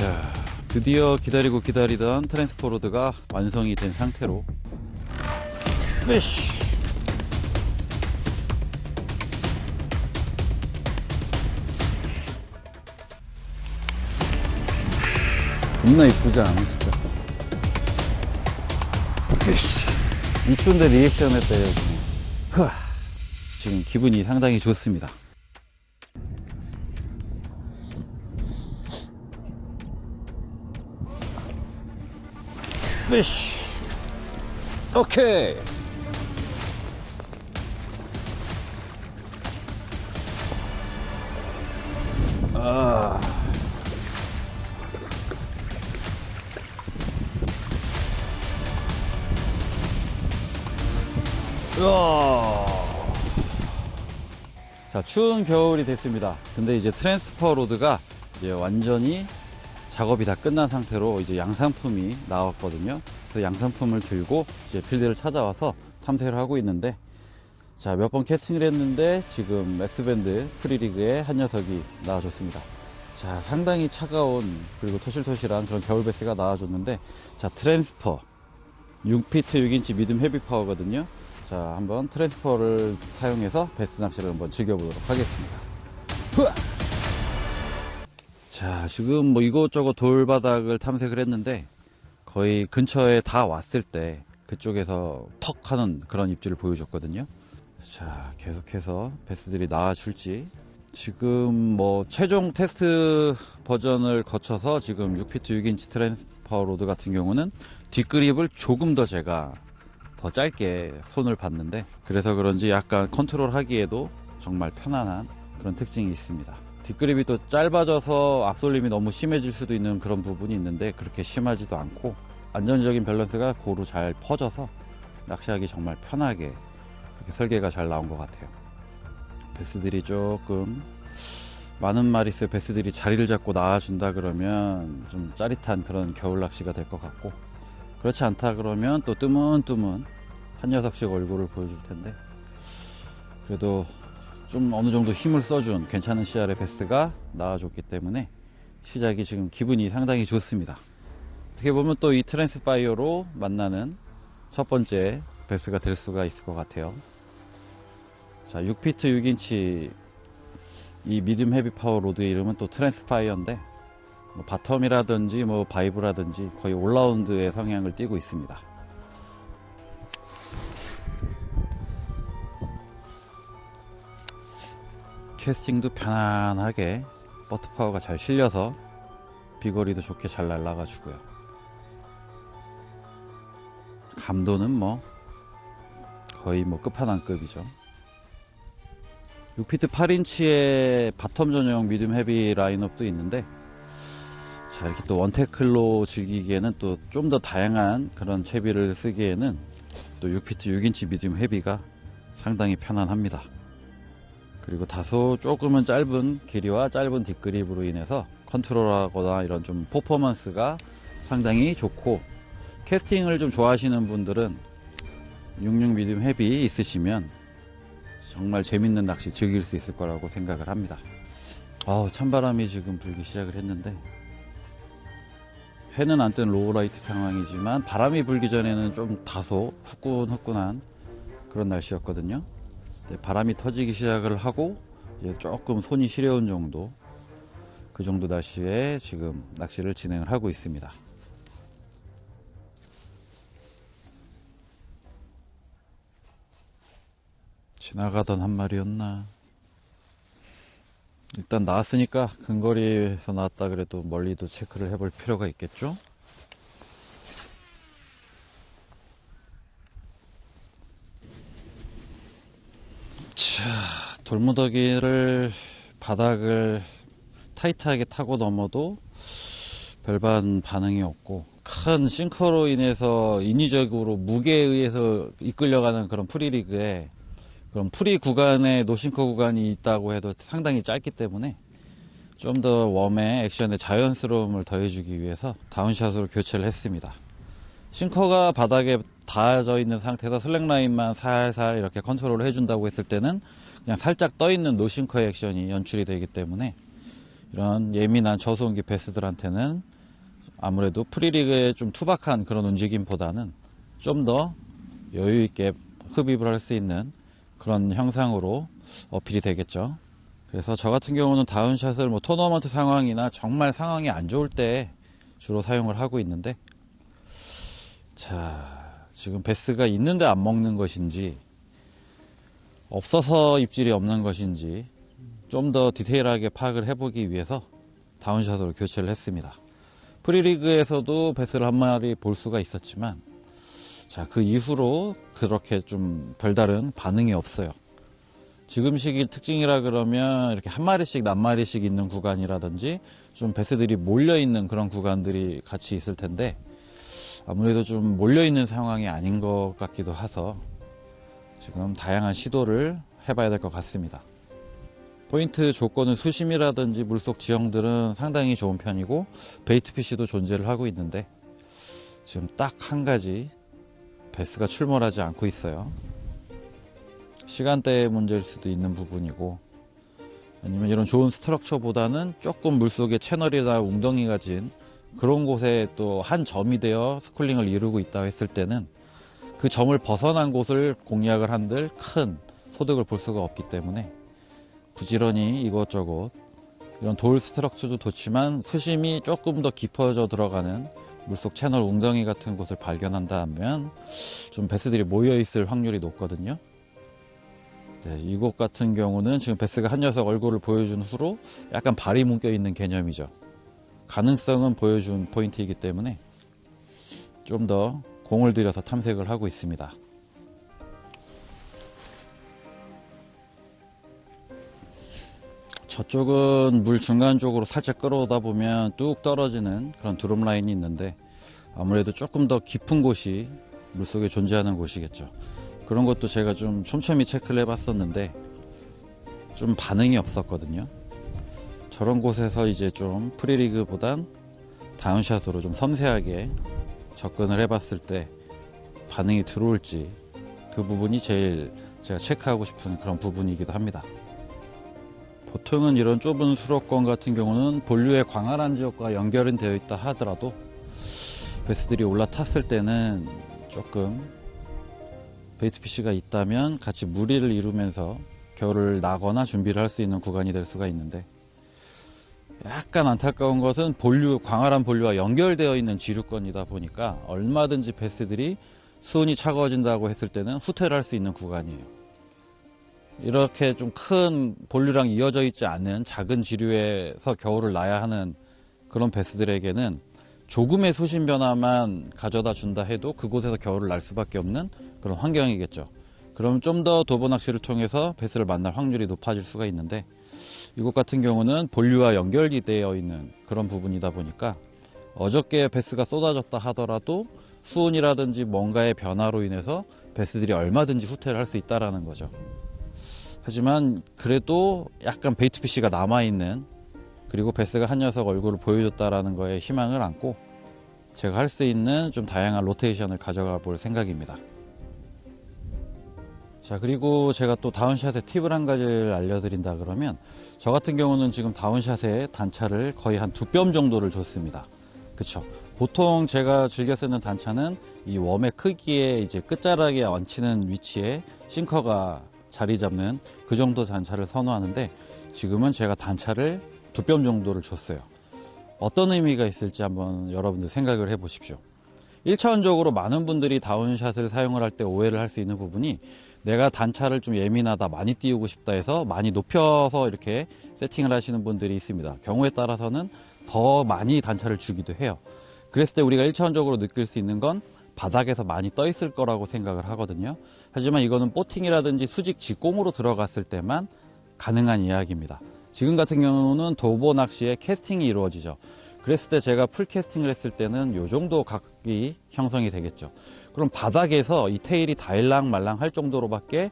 자, 드디어 기다리고 기다리던 트랜스포로드가 완성이 된 상태로. 피쉬 겁나 이쁘지 않아 진짜? 피쉬 이 추운데 리액션 했대요 지금 흐아. 지금 기분이 상당히 좋습니다 피쉬 오케이 아 으아. 자 추운 겨울이 됐습니다. 근데 이제 트랜스퍼 로드가 이제 완전히 작업이 다 끝난 상태로 이제 양산품이 나왔거든요. 그 양산품을 들고 이제 필드를 찾아와서 탐색을 하고 있는데 자 몇 번 캐스팅을 했는데 지금 맥스밴드 프리리그에 한 녀석이 나와줬습니다. 자 상당히 차가운 그리고 토실토실한 그런 겨울 베스가 나와줬는데 자 트랜스퍼 6피트 6인치 미듬 헤비 파워거든요. 자 한번 트랜스퍼를 사용해서 베스 낚시를 한번 즐겨보도록 하겠습니다. 후아! 자, 지금 뭐 이곳저곳 돌바닥을 탐색을 했는데 거의 근처에 다 왔을 때 그쪽에서 턱 하는 그런 입질을 보여줬거든요. 자, 계속해서 베스들이 나와줄지. 지금 뭐 최종 테스트 버전을 거쳐서 지금 6피트 6인치 트랜스퍼 로드 같은 경우는 뒷그립을 조금 더 제가 더 짧게 손을 봤는데 그래서 그런지 약간 컨트롤 하기에도 정말 편안한 그런 특징이 있습니다. 뒷그립이 또 짧아져서 앞솔림이 너무 심해질 수도 있는 그런 부분이 있는데 그렇게 심하지도 않고 안전적인 밸런스가 고루 잘 퍼져서 낚시하기 정말 편하게 이렇게 설계가 잘 나온 것 같아요. 베스들이 조금 많은 마리스 베스들이 자리를 잡고 나와준다 그러면 좀 짜릿한 그런 겨울 낚시가 될 것 같고 그렇지 않다 그러면 또 뜨문뜨문 한 녀석씩 얼굴을 보여줄 텐데 그래도 좀 어느 정도 힘을 써준 괜찮은 CR의 베스가 나와줬기 때문에 시작이 지금 기분이 상당히 좋습니다. 어떻게 보면 또 이 트랜스파이어로 만나는 첫 번째 베스가 될 수가 있을 것 같아요. 자, 6피트 6인치 이 미디움 헤비 파워 로드의 이름은 또 트랜스파이어인데 뭐 바텀이라든지 뭐 바이브라든지 거의 올라운드의 성향을 띠고 있습니다. 캐스팅도 편안하게 버트 파워가 잘 실려서 비거리도 좋게 잘 날아가 주고요. 감도는 뭐 거의 뭐 끝판왕급이죠. 6피트 8인치의 바텀 전용 미디움 헤비 라인업도 있는데 자 이렇게 또 원테클로 즐기기에는 또 좀 더 다양한 그런 채비를 쓰기에는 또 6피트 6인치 미디움 헤비가 상당히 편안합니다. 그리고 다소 조금은 짧은 길이와 짧은 뒷그립으로 인해서 컨트롤하거나 이런 좀 퍼포먼스가 상당히 좋고 캐스팅을 좀 좋아하시는 분들은 66 미디움 헤비 있으시면 정말 재밌는 낚시 즐길 수 있을 거라고 생각을 합니다. 아우 찬바람이 지금 불기 시작을 했는데 해는 안 뜬 로우라이트 상황이지만 바람이 불기 전에는 좀 다소 후끈후끈한 그런 날씨였거든요. 네, 바람이 터지기 시작을 하고 이제 조금 손이 시려운 정도 그 정도 날씨에 지금 낚시를 진행을 하고 있습니다. 지나가던 한 마리였나? 일단 나왔으니까 근거리에서 나왔다 그래도 멀리도 체크를 해볼 필요가 있겠죠? 자, 돌무더기를 바닥을 타이트하게 타고 넘어도 별반 반응이 없고 큰 싱커로 인해서 인위적으로 무게에 의해서 이끌려가는 그런 프리리그에 그런 프리 구간에 노싱커 구간이 있다고 해도 상당히 짧기 때문에 좀 더 웜의 액션의 자연스러움을 더해주기 위해서 다운샷으로 교체를 했습니다. 싱커가 바닥에 닿아져 있는 상태에서 슬랙 라인만 살살 이렇게 컨트롤을 해준다고 했을 때는 그냥 살짝 떠 있는 노싱커 액션이 연출이 되기 때문에 이런 예민한 저소음기 베스들한테는 아무래도 프리리그의 좀 투박한 그런 움직임보다는 좀 더 여유 있게 흡입을 할 수 있는 그런 형상으로 어필이 되겠죠. 그래서 저 같은 경우는 다운샷을 뭐 토너먼트 상황이나 정말 상황이 안 좋을 때 주로 사용을 하고 있는데 자 지금 베스가 있는데 안 먹는 것인지 없어서 입질이 없는 것인지 좀 더 디테일하게 파악을 해보기 위해서 다운샷으로 교체를 했습니다. 프리리그에서도 베스를 한 마리 볼 수가 있었지만 자 그 이후로 그렇게 좀 별다른 반응이 없어요. 지금 시기 특징이라 그러면 이렇게 한 마리씩 낱 마리씩 있는 구간이라든지 좀 베스들이 몰려 있는 그런 구간들이 같이 있을 텐데 아무래도 좀 몰려 있는 상황이 아닌 것 같기도 해서 지금 다양한 시도를 해봐야 될 것 같습니다. 포인트 조건은 수심이라든지 물속 지형들은 상당히 좋은 편이고 베이트 피쉬도 존재를 하고 있는데 지금 딱 한 가지 베스가 출몰하지 않고 있어요. 시간대의 문제일 수도 있는 부분이고 아니면 이런 좋은 스트럭처보다는 조금 물속에 채널이나 웅덩이가 진 그런 곳에 또 한 점이 되어 스쿨링을 이루고 있다 했을 때는 그 점을 벗어난 곳을 공략을 한들 큰 소득을 볼 수가 없기 때문에 부지런히 이것저것 이런 돌 스트럭처도 좋지만 수심이 조금 더 깊어져 들어가는 물속 채널 웅덩이 같은 곳을 발견한다면 좀 베스들이 모여 있을 확률이 높거든요. 네, 이곳 같은 경우는 지금 베스가 한 녀석 얼굴을 보여준 후로 약간 발이 묶여 있는 개념이죠. 가능성은 보여준 포인트이기 때문에 좀 더 공을 들여서 탐색을 하고 있습니다. 저쪽은 물 중간 쪽으로 살짝 끌어오다 보면 뚝 떨어지는 그런 드롭 라인이 있는데 아무래도 조금 더 깊은 곳이 물속에 존재하는 곳이겠죠. 그런 것도 제가 좀 촘촘히 체크를 해봤었는데 좀 반응이 없었거든요. 저런 곳에서 이제 좀 프리리그보단 다운샷으로 좀 섬세하게 접근을 해봤을 때 반응이 들어올지 그 부분이 제일 제가 체크하고 싶은 그런 부분이기도 합니다. 보통은 이런 좁은 수로권 같은 경우는 본류의 광활한 지역과 연결은 되어 있다 하더라도 베스들이 올라탔을 때는 조금 베이트피쉬가 있다면 같이 무리를 이루면서 겨울을 나거나 준비를 할 수 있는 구간이 될 수가 있는데 약간 안타까운 것은 본류 광활한 본류와 연결되어 있는 지류권이다 보니까 얼마든지 베스들이 수온이 차가워진다고 했을 때는 후퇴를 할 수 있는 구간이에요. 이렇게 좀 큰 본류랑 이어져 있지 않은 작은 지류에서 겨울을 나야 하는 그런 베스들에게는 조금의 수심 변화만 가져다 준다 해도 그곳에서 겨울을 날 수밖에 없는 그런 환경이겠죠. 그럼 좀 더 도보 낚시를 통해서 베스를 만날 확률이 높아질 수가 있는데 이곳 같은 경우는 본류와 연결이 되어 있는 그런 부분이다 보니까 어저께 베스가 쏟아졌다 하더라도 수온이라든지 뭔가의 변화로 인해서 베스들이 얼마든지 후퇴를 할 수 있다라는 거죠. 하지만 그래도 약간 베이트피쉬가 남아있는 그리고 베스가 한 녀석 얼굴을 보여줬다라는 거에 희망을 안고 제가 할 수 있는 좀 다양한 로테이션을 가져가 볼 생각입니다. 자 그리고 제가 또 다운샷의 팁을 한 가지를 알려드린다 그러면 저 같은 경우는 지금 다운샷에 단차를 거의 한 두 뼘 정도를 줬습니다. 그쵸 보통 제가 즐겨 쓰는 단차는 이 웜의 크기에 이제 끝자락에 얹히는 위치에 싱커가 자리 잡는 그 정도 단차를 선호하는데 지금은 제가 단차를 두 뼘 정도를 줬어요. 어떤 의미가 있을지 한번 여러분들 생각을 해 보십시오. 1차원적으로 많은 분들이 다운샷을 사용을 할 때 오해를 할 수 있는 부분이 내가 단차를 좀 예민하다, 많이 띄우고 싶다 해서 많이 높여서 이렇게 세팅을 하시는 분들이 있습니다. 경우에 따라서는 더 많이 단차를 주기도 해요. 그랬을 때 우리가 1차원적으로 느낄 수 있는 건 바닥에서 많이 떠 있을 거라고 생각을 하거든요. 하지만 이거는 보팅이라든지 수직 직공으로 들어갔을 때만 가능한 이야기입니다. 지금 같은 경우는 도보 낚시에 캐스팅이 이루어지죠. 그랬을 때 제가 풀 캐스팅을 했을 때는 이 정도 각이 형성이 되겠죠. 그럼 바닥에서 이 테일이 다일랑 말랑 할 정도로밖에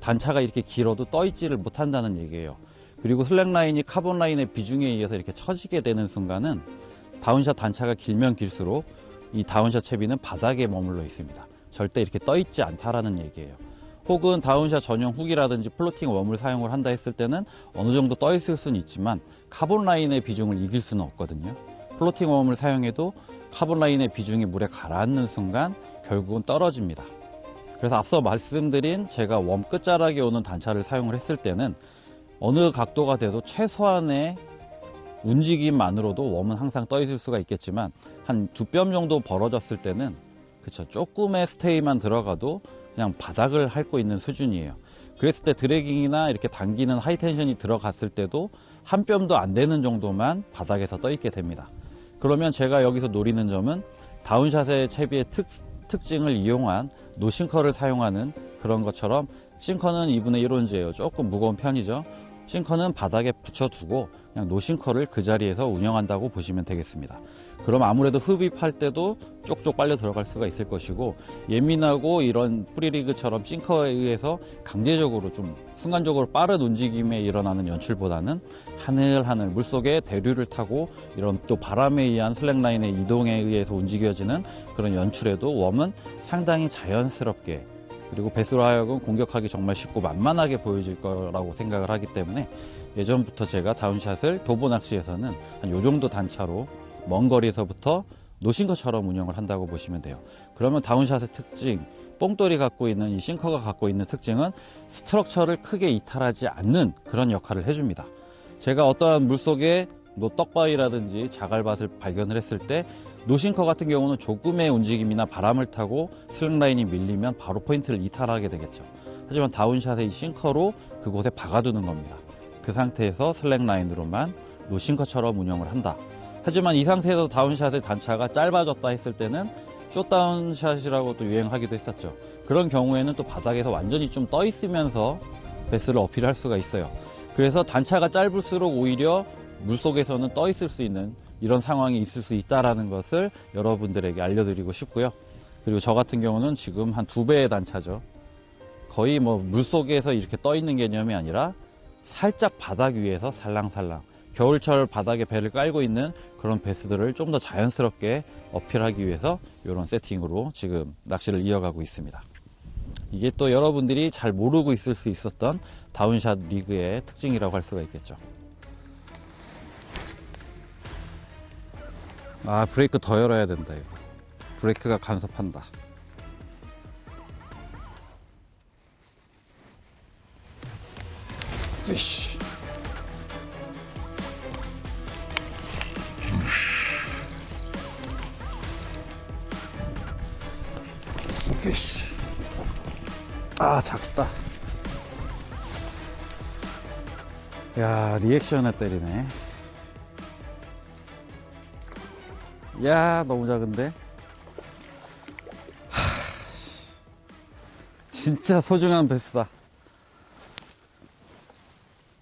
단차가 이렇게 길어도 떠 있지를 못한다는 얘기예요. 그리고 슬랙 라인이 카본 라인의 비중에 의해서 이렇게 처지게 되는 순간은 다운샷 단차가 길면 길수록 이 다운샷 채비는 바닥에 머물러 있습니다. 절대 이렇게 떠 있지 않다라는 얘기예요. 혹은 다운샷 전용 훅이라든지 플로팅 웜을 사용을 한다 했을 때는 어느 정도 떠 있을 수는 있지만 카본 라인의 비중을 이길 수는 없거든요. 플로팅 웜을 사용해도 카본 라인의 비중이 물에 가라앉는 순간 결국은 떨어집니다. 그래서 앞서 말씀드린 제가 웜 끝자락에 오는 단차를 사용을 했을 때는 어느 각도가 돼도 최소한의 움직임만으로도 웜은 항상 떠 있을 수가 있겠지만 한 두 뼘 정도 벌어졌을 때는 그쵸 조금의 스테이만 들어가도 그냥 바닥을 핥고 있는 수준이에요. 그랬을 때 드래깅이나 이렇게 당기는 하이텐션이 들어갔을 때도 한 뼘도 안 되는 정도만 바닥에서 떠 있게 됩니다. 그러면 제가 여기서 노리는 점은 다운샷의 채비의 특, 특징을 이용한 노싱커를 사용하는 그런 것처럼 싱커는 2분의 1온즈예요. 조금 무거운 편이죠. 싱커는 바닥에 붙여두고 그냥 노싱커를 그 자리에서 운영한다고 보시면 되겠습니다. 그럼 아무래도 흡입할 때도 쪽쪽 빨려 들어갈 수가 있을 것이고 예민하고 이런 프리리그처럼 싱커에 의해서 강제적으로 좀 순간적으로 빠른 움직임에 일어나는 연출보다는 하늘하늘 물속에 대류를 타고 이런 또 바람에 의한 슬랙라인의 이동에 의해서 움직여지는 그런 연출에도 웜은 상당히 자연스럽게 그리고 배수로 하여금 공격하기 정말 쉽고 만만하게 보여질 거라고 생각을 하기 때문에 예전부터 제가 다운샷을 도보 낚시에서는 한 요 정도 단차로 먼 거리에서부터 노신 것처럼 운영을 한다고 보시면 돼요. 그러면 다운샷의 특징, 뽕돌이 갖고 있는 이 싱커가 갖고 있는 특징은 스트럭처를 크게 이탈하지 않는 그런 역할을 해줍니다. 제가 어떠한 물속에 뭐 떡바위라든지 자갈밭을 발견을 했을 때 노싱커 같은 경우는 조금의 움직임이나 바람을 타고 슬랙라인이 밀리면 바로 포인트를 이탈하게 되겠죠. 하지만 다운샷의 이 싱커로 그곳에 박아두는 겁니다. 그 상태에서 슬랙라인으로만 노싱커처럼 운영을 한다. 하지만 이 상태에서 다운샷의 단차가 짧아졌다 했을 때는 숏다운샷이라고 또 유행하기도 했었죠. 그런 경우에는 또 바닥에서 완전히 좀 떠 있으면서 베스를 어필할 수가 있어요. 그래서 단차가 짧을수록 오히려 물속에서는 떠 있을 수 있는 이런 상황이 있을 수 있다라는 것을 여러분들에게 알려드리고 싶고요. 그리고 저 같은 경우는 지금 한 두 배의 단차죠. 거의 뭐 물속에서 이렇게 떠 있는 개념이 아니라 살짝 바닥 위에서 살랑살랑 겨울철 바닥에 배를 깔고 있는 그런 베스들을 좀 더 자연스럽게 어필하기 위해서 이런 세팅으로 지금 낚시를 이어가고 있습니다. 이게 또 여러분들이 잘 모르고 있을 수 있었던 다운샷 리그의 특징이라고 할 수가 있겠죠. 아 브레이크 더 열어야 된다 이거. 브레이크가 간섭한다. 으이씨. 아 작다. 야 리액션에 때리네. 야 너무 작은데. 하, 진짜 소중한 베스다.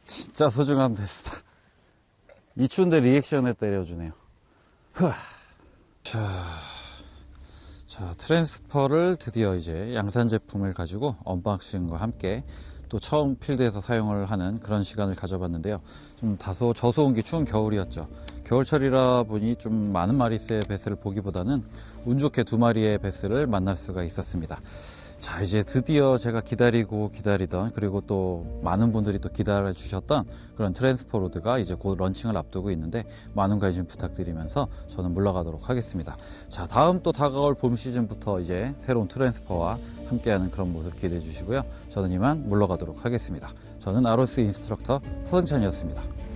진짜 소중한 베스다. 이 추운데 리액션에 때려주네요. 흐아. 자, 자, 트랜스퍼를 드디어 이제 양산 제품을 가지고 언박싱과 함께 또 처음 필드에서 사용을 하는 그런 시간을 가져봤는데요. 좀 다소 저소온기 추운 겨울이었죠. 겨울철이라 보니 좀 많은 마리스의 베스를 보기보다는 운 좋게 두 마리의 베스를 만날 수가 있었습니다. 자, 이제 드디어 제가 기다리고 기다리던 그리고 또 많은 분들이 또 기다려 주셨던 그런 트랜스포 로드가 이제 곧 런칭을 앞두고 있는데 많은 관심 부탁드리면서 저는 물러가도록 하겠습니다. 자, 다음 또 다가올 봄 시즌부터 이제 새로운 트랜스퍼와 함께하는 그런 모습 기대해 주시고요. 저는 이만 물러가도록 하겠습니다. 저는 아로스 인스트럭터 허승찬이었습니다.